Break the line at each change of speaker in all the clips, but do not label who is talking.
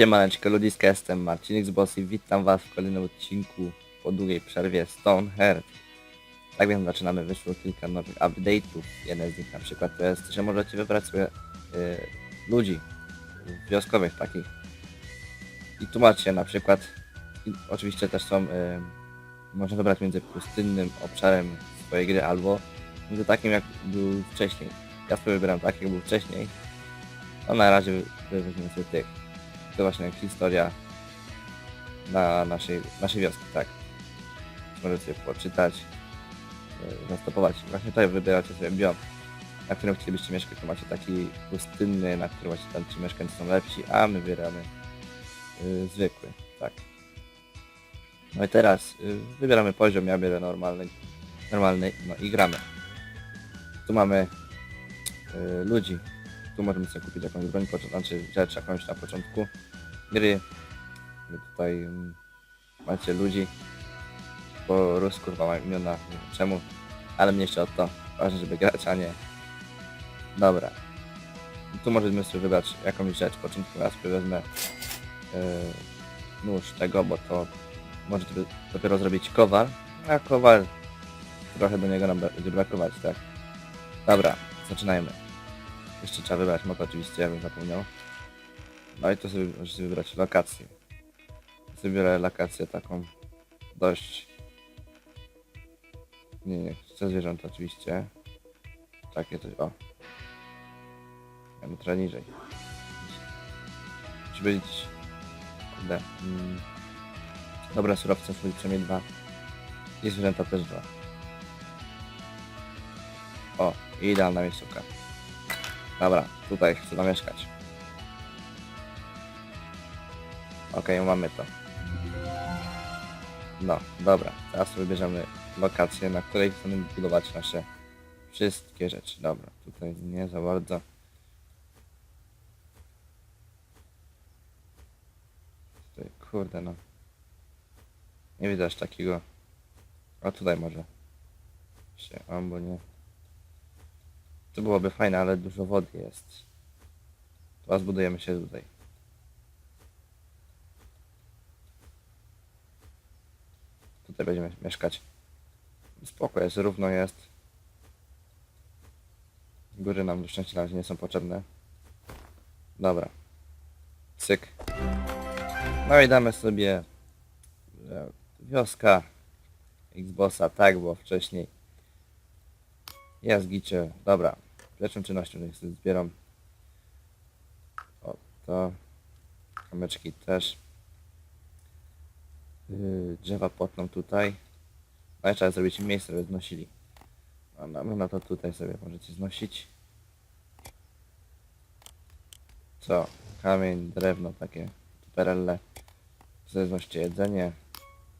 Siemaneczko ludziska, jestem Marcin Xbox i witam was w kolejnym odcinku po długiej przerwie Stoneheart. Tak więc zaczynamy, wyszło kilka nowych update'ów. Jeden z nich na przykład to jest, że możecie wybrać sobie y, ludzi wioskowych takich. I tu macie na przykład, i oczywiście też są, y, można wybrać między pustynnym obszarem swojej gry albo między takim jak był wcześniej. Ja sobie wybieram tak jak był wcześniej. No na razie weźmiemy sobie tych to właśnie historia na naszej, naszej wioski, tak. Możecie sobie poczytać, yy, zastopować. Właśnie tutaj wybieracie sobie biom, na którym chcielibyście mieszkać. To macie taki pustynny, na którym właśnie tam ci mieszkańcy są lepsi, a my wybieramy yy, zwykły, tak. No i teraz yy, wybieramy poziom, ja biorę normalny, normalny, no i gramy. Tu mamy yy, ludzi, tu możemy sobie kupić jakąś broń, znaczy rzecz jakąś na początku gry. Wy tutaj mm, macie ludzi po rusku chyba imiona, nie wiem czemu, ale mniejsza o to. Ważne, żeby grać, a nie. Dobra. Tu możemy sobie wybrać jakąś rzecz. Początku ja sobie wezmę yy, nóż tego, bo to może dopiero- zrobić kowal, a kowal trochę do niego nam będzie brakować, tak? Dobra, zaczynajmy. Jeszcze trzeba wybrać mapę oczywiście, ja bym zapomniał. No i to sobie możecie wybrać lokację. Wybiorę lokację taką dość... Nie, nie, chcę zwierząt oczywiście. Takie coś, o. Ja no trochę niżej. Musi być... Kurde. Mm, dobre surowce, czyli przynajmniej dwa. I zwierzęta też dwa. O, idealna miejscówka. Dobra, tutaj chcę zamieszkać. Okej, mamy to. No, dobra. Teraz wybierzemy lokację, na której chcemy budować nasze wszystkie rzeczy. Dobra, tutaj nie za bardzo. Tutaj, kurde no. Nie widzę aż takiego. A tutaj może. Się, albo nie. To byłoby fajne, ale dużo wody jest. Teraz budujemy się tutaj. Tutaj będziemy mieszkać. Spoko jest, równo jest. Góry nam do szczęścia na razie nie są potrzebne. Dobra. Cyk. No i damy sobie wioska Xboxa, tak było wcześniej. Jest gicie. Dobra. Pierwszą czynnością niech zbieram. O, to. Kamyczki też. Yy, drzewa potną tutaj. No i trzeba zrobić miejsce, żeby znosili. No, no, no to tutaj sobie możecie znosić. Co? Kamień, drewno, takie perelle. Tutaj znoście jedzenie.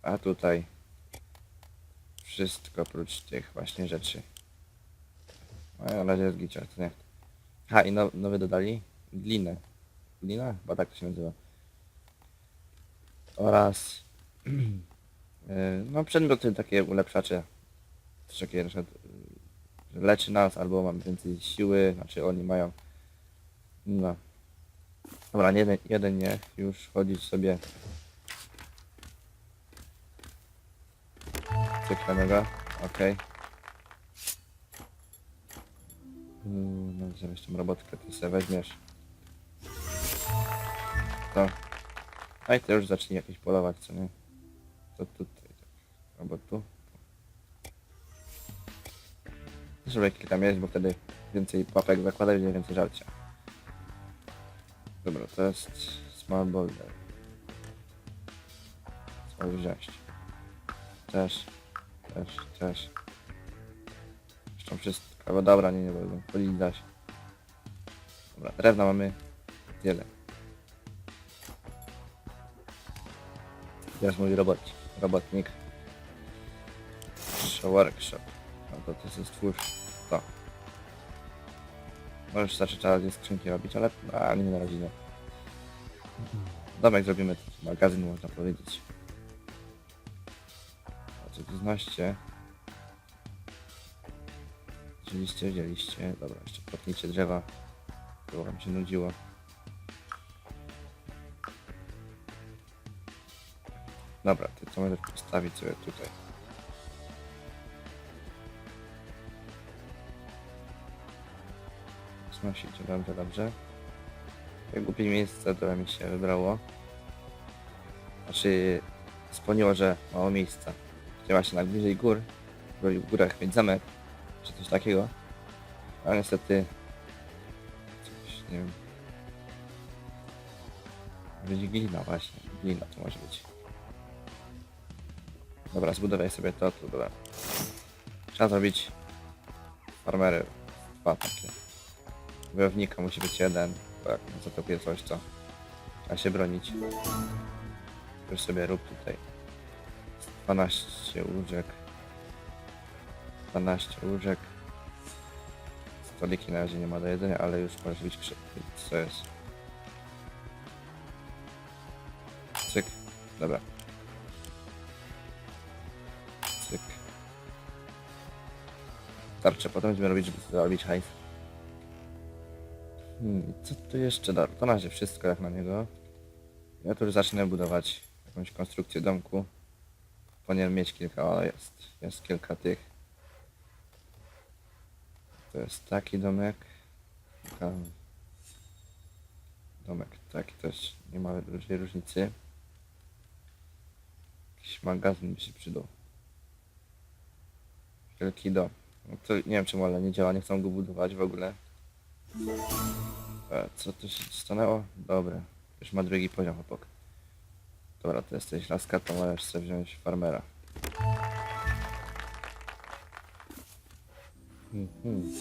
A tutaj wszystko oprócz tych właśnie rzeczy. No na razie jest gicior, to nie. Ha, i no, nowy dodali glinę. Glina? Chyba tak to się nazywa. Oraz no przedmioty takie ulepszacze. Coś takie na przykład że leczy nas albo mamy więcej siły, znaczy oni mają. No. Dobra, jeden, jeden nie, już chodzić sobie. Cyklonego, okej. Mm, No, tą robotkę ty sobie weźmiesz. To. A i to już zacznij jakieś polować, co nie? To tutaj. Albo tu. Żeby kilka mieć, bo wtedy więcej papek zakłada, będzie więcej żarcia. Dobra, to jest small boulder. Small wziąć. Też, też, też. Zresztą wszystko, bo dobra, nie, nie będę chodzić dać. Dobra, drewna mamy wiele. Teraz mój robot, robotnik. Workshop. No to to jest stwórz to. Możesz zacząć z skrzynki robić, ale a, nie na razie nie. Domek zrobimy magazyn można powiedzieć. Co tu znoście? Wzięliście, wzięliście. Dobra, jeszcze potnijcie drzewa. Bo wam się nudziło. Dobra, ty to możesz postawić sobie tutaj. Znosicie, dobrze, dobrze. Jak głupie miejsce, które mi się wybrało. Znaczy, spełniło, że mało miejsca. Chciała się na bliżej gór, w górach mieć zamek, czy coś takiego. Ale niestety, coś, nie wiem. Być glina właśnie, glina to może być. Dobra, zbudowaj sobie to, to dobra. Trzeba zrobić farmery, dwa takie. Wojownika musi być jeden, bo jak zatopie coś, to trzeba się bronić. Już sobie rób tutaj 12 łóżek. 12 łóżek. Stoliki na razie nie ma do jedzenia, ale już może być krzyk. Co jest? Cyk. Dobra. Starczy, potem będziemy robić, żeby zarobić hajs. Hmm, co tu jeszcze? Dobra, to na razie wszystko jak na niego. Ja tu już zacznę budować jakąś konstrukcję domku. Powinienem mieć kilka, ale jest. Jest kilka tych. To jest taki domek. Domek taki też nie ma dużej różnicy. Jakiś magazyn by się przydał. Wielki dom. No to nie wiem czemu, ale nie działa, nie chcą go budować w ogóle. E, co tu się stanęło? Dobra. Już ma drugi poziom chłopak. Dobra, to jesteś laska, to możesz sobie wziąć farmera. Mhm.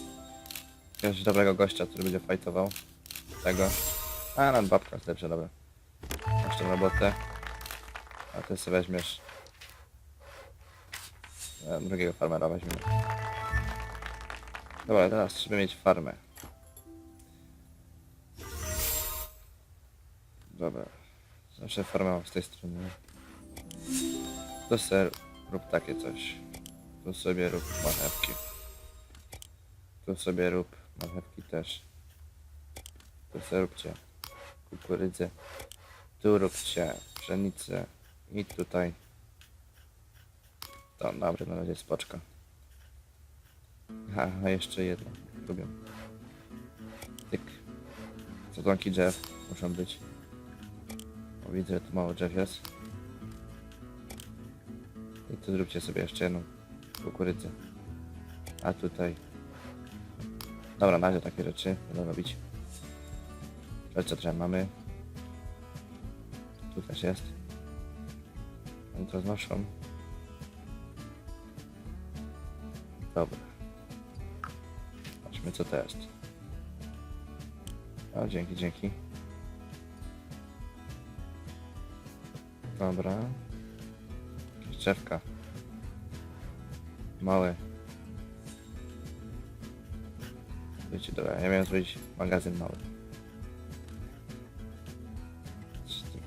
Dobrego gościa, który będzie fajtował. Tego. A, nam babka jest lepsza, dobra. Masz tą robotę. A ty sobie weźmiesz... E, drugiego farmera weźmiemy. Dobra, teraz trzeba mieć farmę. Dobra. Zawsze farmę mam z tej strony. Tu sobie rób takie coś. Tu sobie rób marchewki. Tu sobie rób marchewki też. Tu sobie róbcie kukurydzę. Tu róbcie pszenicę. I tutaj. To dobra, na razie spoczko. Aha, jeszcze jedno. Lubię. Tyk. Sadzonki drzew muszą być. O, widzę, że tu mało drzew jest. I tu zróbcie sobie jeszcze jedną kukurydzę. A tutaj... Dobra, na razie takie rzeczy będę robić. Rzeczy drzew mamy. Tu też jest. Oni to znoszą. Dobra. Co to jest. O, dzięki, dzięki. Dobra. Drzewka. Małe. Wiecie, dobra, ja miałem zrobić magazyn mały.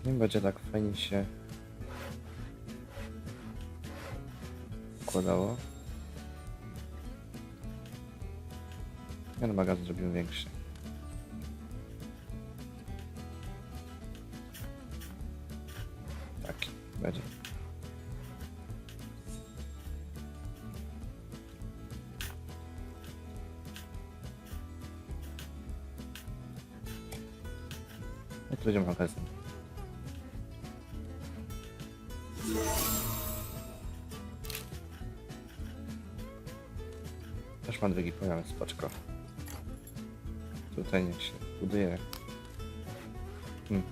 Nie będzie tak fajnie się układało. Na magazyn zrobimy większy. Tak, będzie. Jak to będzie magazyn? Też ma drugi poziom, spoczko. Tutaj niech się buduje. Hmm.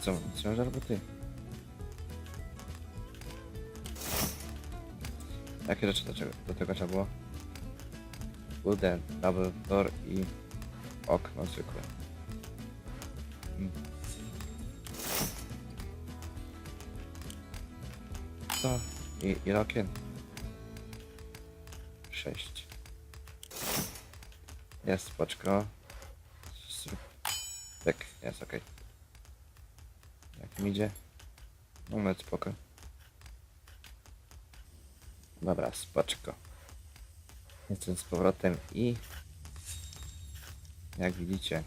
Co, ciężar roboty? Jakie rzeczy do, czego, do tego trzeba było? Wooden, double door i okno zwykłe. Hmm. Co? I, ile okien? Sześć. Jest. Zrób- Tak, jest okej. Jak mi idzie? No no spoko. Dobra, spoczko. Jestem z powrotem i... Jak widzicie...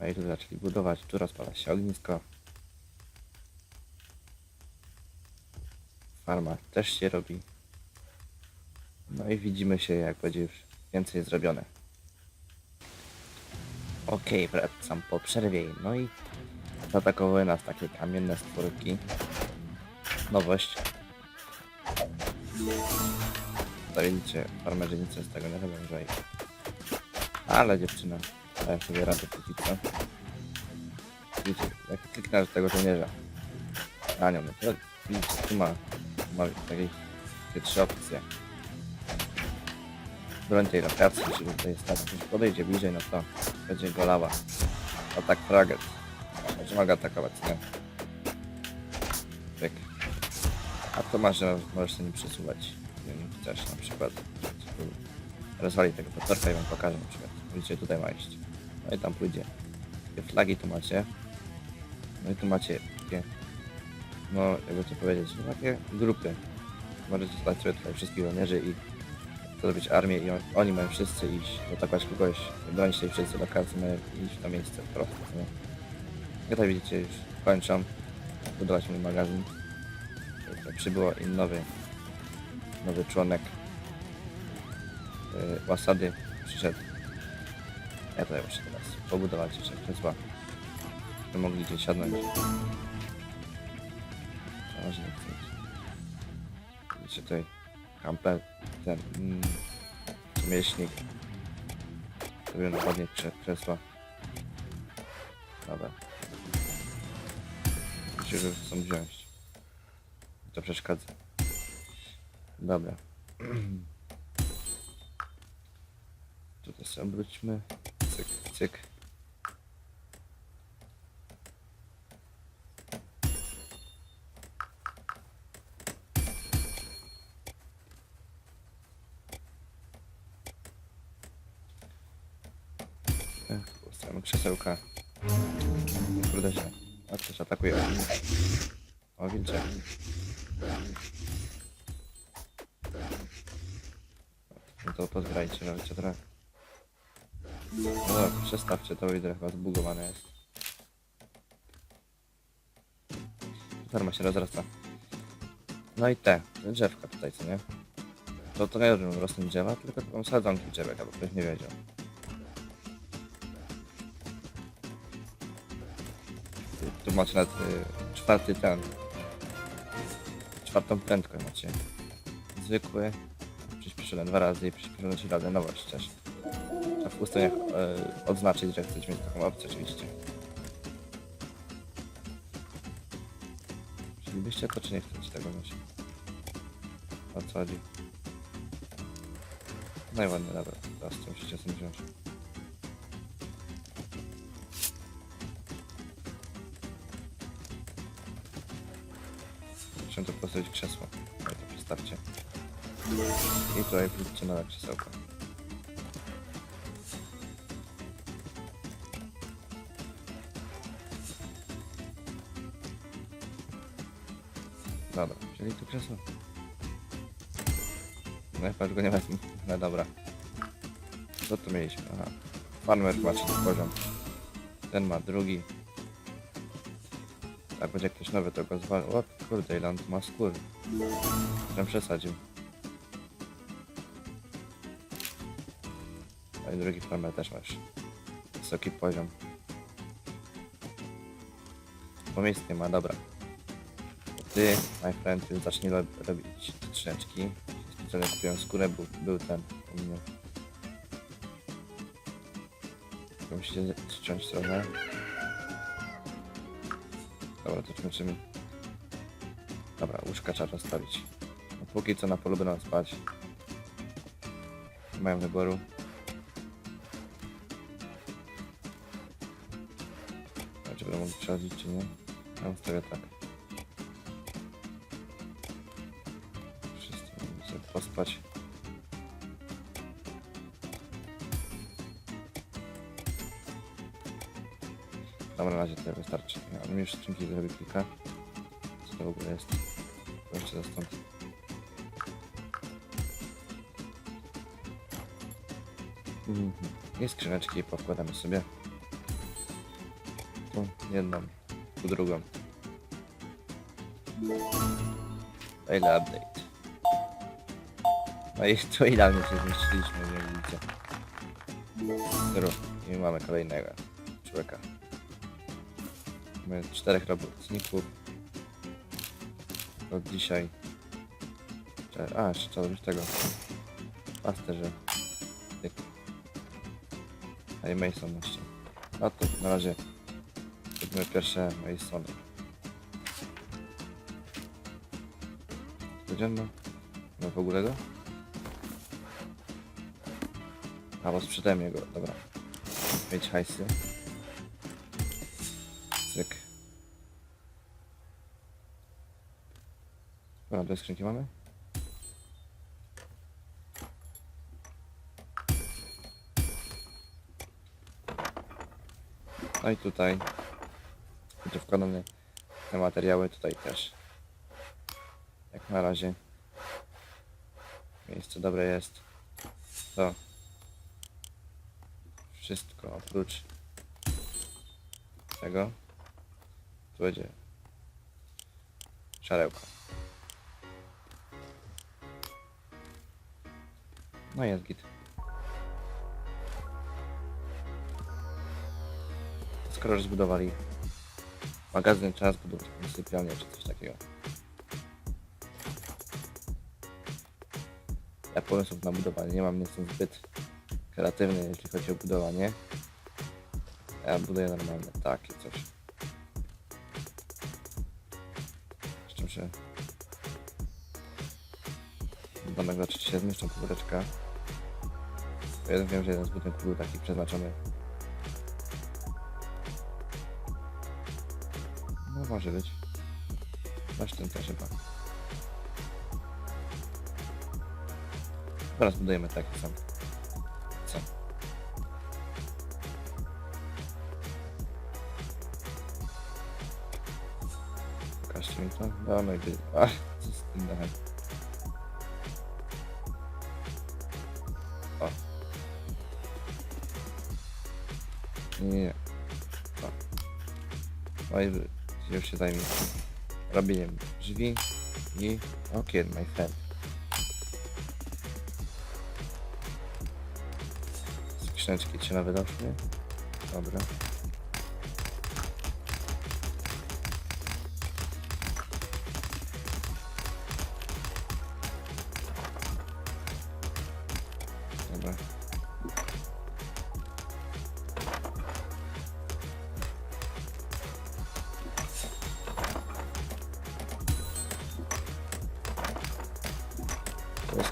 A tu zaczęli budować, tu rozpala się ognisko. Farma też się robi. No i widzimy się jak będzie już więcej zrobione. Okej, wracam po przerwie. No i zaatakowały nas takie kamienne stworki. Nowość. To widzicie, farmerzy nic z tego nie ich. Ale dziewczyna daje sobie radę póki co. Widzicie, jak kliknę tego żołnierza. A nie, no to widzicie, tu ma, ma takie trzy opcje. Broń tej lokacji, czyli tutaj stacji podejdzie bliżej, no to będzie go. Atak target. Będzie mogę atakować, nie? Pyk. A to masz, że możesz się nim przesuwać. Nie wiem, chcesz na przykład rozwali tego potorka i wam pokażę na przykład. Widzicie, tutaj ma iść. No i tam pójdzie. Takie flagi tu macie. No i tu macie takie, no jakby to powiedzieć, no takie grupy. Możecie stać sobie tutaj wszystkich żołnierzy i zrobić armię i on, oni mają wszyscy iść, atakować kogoś, bronić tej wszyscy lokacji, mają iść na miejsce po prostu, nie? Tutaj widzicie już kończą budować mój magazyn. Tutaj przybyło i nowy, nowy członek yy, łasady przyszedł. Ja tutaj muszę teraz pobudować jeszcze krzesła, żeby mogli gdzieś siadnąć. To może nie chcę. Widzicie tutaj kamper, ten mm, mieśnik, który napadnie krze krzesła. Dobra. Muszę go chcą wziąć. To przeszkadza. Dobra. Tutaj sobie obróćmy. Cyk, cyk. E, Krzesełka. Kurde się. A coś atakuje. O, wilcze. No to pozgrajcie, żebyście trochę. No dobra, przestawcie to, widzę chyba zbugowane jest. Farma się rozrasta. No i te, drzewka tutaj, co nie? To to nie rosną drzewa, tylko taką sadzonki drzewek, albo ktoś nie wiedział. Macie nawet y, czwarty ten. Czwartą prędkość macie. Zwykły. Przyspieszone dwa razy i przyspieszone trzy razy. Nowość też. A w ustawieniach y, odznaczyć, że chcecie mieć taką opcję oczywiście. Chcielibyście to czy nie chcecie tego mieć? O co chodzi? No i ładnie, dobra. Teraz to musicie sobie wziąć. Postawić krzesło. No to przestawcie. I tutaj wróćcie nowe krzesełko. Dobra, czyli tu krzesło. No chyba go nie wezmę. No dobra. Co tu mieliśmy? Aha. Farmer ma trzeci poziom. Ten ma drugi. Jak będzie ktoś nowy, to go zwal... O kurde, ile ma skór. Żem przesadził. No i drugi farmer też masz. Wysoki poziom. Bo miejsc nie ma, dobra. Ty, my friend, już zacznij ro robić skrzyneczki. Specjalnie kupiłem skórę, był, był ten u mnie. Musicie ściąć trochę. Dobra, to czymczymy. Dobra, łóżka trzeba rozstawić. No, póki co na polu będą spać. Nie mają wyboru. Czy będą mogli przechodzić, czy nie? Ja ustawię tak. Dobra, na razie tyle wystarczy. Ja bym już skrzynki zrobił kilka. Co to w ogóle jest? Proszę stąd. Mhm. I skrzyneczki powkładamy sobie. Tu jedną, tu drugą. Daily update. No i tu idealnie się zmieściliśmy, jak widzicie. Zero. I mamy kolejnego człowieka. Mamy czterech robotników. Od dzisiaj. A, jeszcze trzeba zrobić tego. Pasterze. A i Mason jeszcze. No to na razie robimy pierwsze Masony. Codzienno? No w ogóle go? A, bo sprzedałem jego, dobra. Mieć hajsy. Dobra, dwie skrzynki mamy? No i tutaj. Będzie wkładane te materiały tutaj też. Jak na razie. Miejsce dobre jest. To. Wszystko oprócz tego. Tu będzie szarełko. No jest git. Skoro już zbudowali magazyn, trzeba zbudować jakąś sypialnię czy coś takiego. Ja pomysłów na budowanie nie mam, nie jestem zbyt kreatywny, jeśli chodzi o budowanie. Ja buduję normalne takie coś. Jeszcze muszę domek czy się zmieszczą podwóreczka. Jeden wiem, że jeden z budynków był taki przeznaczony. No może być. Masz ten też chyba. Teraz budujemy taki sam. Co? Pokażcie mi to. I ty. A, co z tym dachem? Nie, nie, nie. O. I wy- już się zajmie robieniem drzwi i okien, my friend. Skrzyneczki nowe doszły. Dobra. Dobra.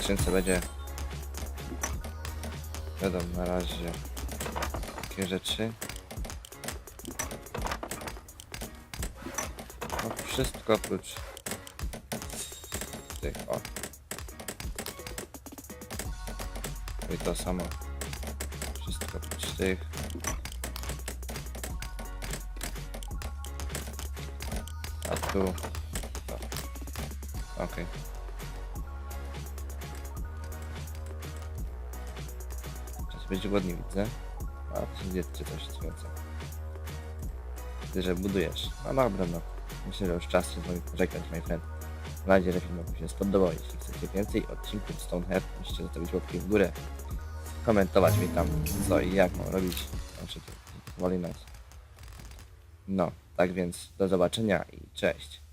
Skrzynce będzie wiadomo na razie takie rzeczy. No wszystko oprócz tych o. I to samo. Wszystko oprócz tych. A tu. Okej. Czas być głodni widzę. A to zjedzcie coś co więcej. Ty, że budujesz. No dobra, no. Myślę, że już czas się z wami pożegnać, my friend. Mam nadzieję, że film wam się spodobał. Jeśli chcecie więcej odcinków Stonehead, musicie zostawić łapki w górę. Komentować mi tam co i jak mam robić. Znaczy, woli nas. No, tak więc do zobaczenia i cześć.